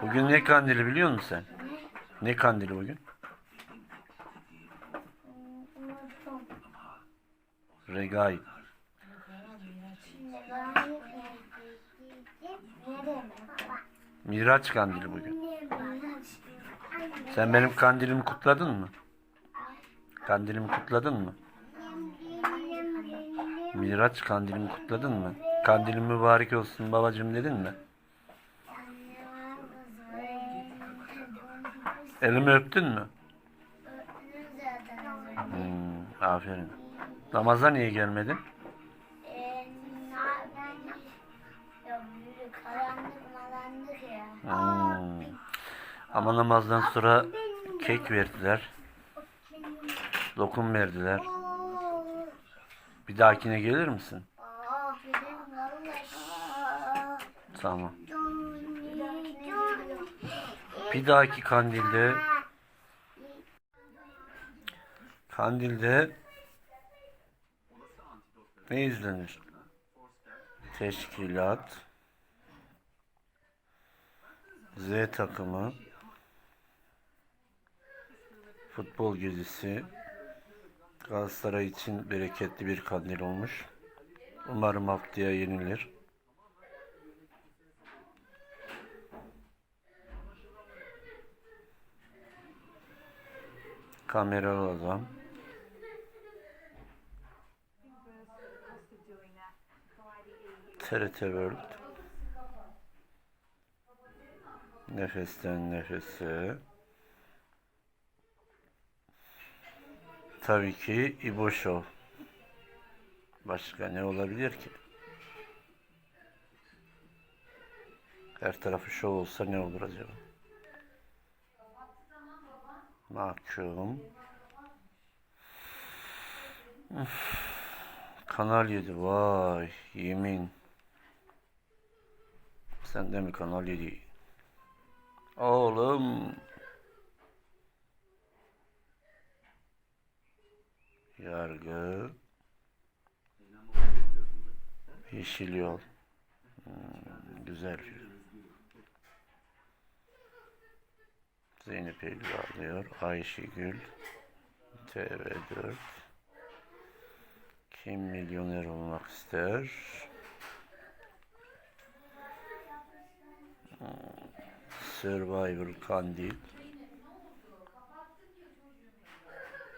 Bugün ne kandili biliyor musun sen? Ne kandili bugün? Regaib. Miraç kandili bugün. Sen benim kandilimi kutladın mı? Kandilimi kutladın mı? Miraç kandilimi kutladın mı? Kandilim mübarek olsun babacığım dedin mi? Elimi öptün mü? Hmm, aferin. Namaza niye gelmedin? Karanlık ya. Hmm. Ama namazdan sonra kek verdiler. Lokum verdiler. Bir dahakine gelir misin? Aa, benim vallahi. Tamam. Bir dahaki kandilde kandilde ne izlenir? Teşkilat Z takımı futbol gezisi Galatasaray için bereketli bir kandil olmuş. Umarım haftaya yenilir. Kameralı adam. TRT World. Nefesten nefese. Tabii ki İbo. Başka ne olabilir ki? Her tarafı şov olsa ne olur acaba? Mahkum. Üf. Kanal 7 vay yemin. Sen de mi Kanal 7? Oğlum. Yargı. Yeşil yol. Hmm, güzel Zeynep Eylül ağlıyor. Ayşegül. TV4. Kim milyoner olmak ister? Hmm, Survivor Kandil.